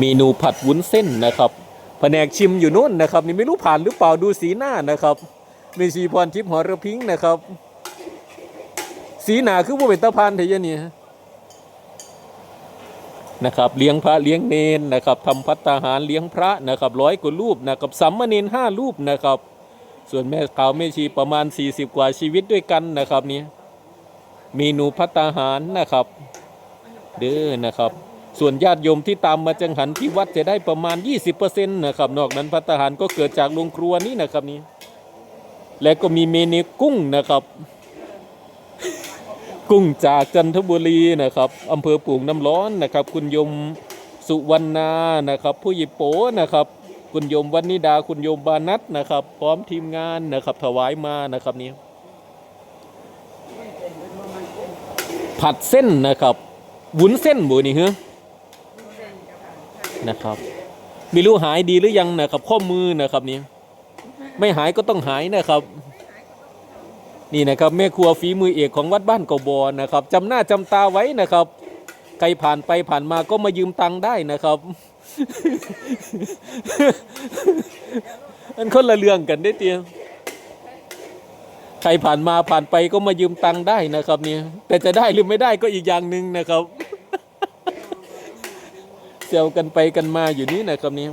เมนูผัดวุ้นเส้นนะครับแผนกชิมอยู่นู่นนะครับ นี่ไม่รู้ผ่านหรือเปล่าดูสีหน้านะครับเมชีพรทิพย์หอระพิงค์นะครับ สีหนาคือว่าเป็นตะพานเทยนี่นะครับเลี้ยงพระเลี้ยงเนนนะครับทำพัตตาหารเลี้ยงพระนะครับร้อยกว่ารูปนะครับสัมมเนนห้ารูปนะครับ ส่วนแม่ขาวแม่ชีประมาณ 40 กว่าชีวิตด้วยกันนะครับนี่เมนูพัตตาหารนะครับ เด้อนะครับ ส่วนญาติโยมที่ตามมาจังหันที่วัดจะได้ประมาณ 20%นะครับนอกนั้นพัตตาหารก็เกิดจากโรงครัวนี้นะครับนี่และก็มีเมนูกุ้งนะครับ กุ้งจากจันทบุรีนะครับอำเภอปูงน้ำร้อนนะครับ คุณยมสุวรรณานะครับ ผู้หญิโปนะครับ คุณโยมวันนิดาคุณโยมบานัทนะครับ พร้อมทีมงานนะครับ ถวายมานะครับนี่ผัดเส้นนะครับวุ้นเส้นบุนี่เหรอ นะครับไม่รู้หายดีหรือยังนะครับข้อมือนะครับนี่ไม่หายก็ต้องหายนะครับ นี่นะครับแม่ครัวฝีมือเอกของวัดบ้านเกาบอนะครับจำหน้าจำตาไว้นะครับ ใครผ่านไปผ่านมาก็มายืมตังค์ได้นะครับมันคนละเรื่องกันได้เตียใครผ่านมาผ่านไปก็มายืมตังค์ได้นะครับเนี่ยแต่จะได้หรือไม่ได้ก็อีกอย่างหนึ่งนะครับ เซลกันไปกันมาอยู่นี่นะครับนี่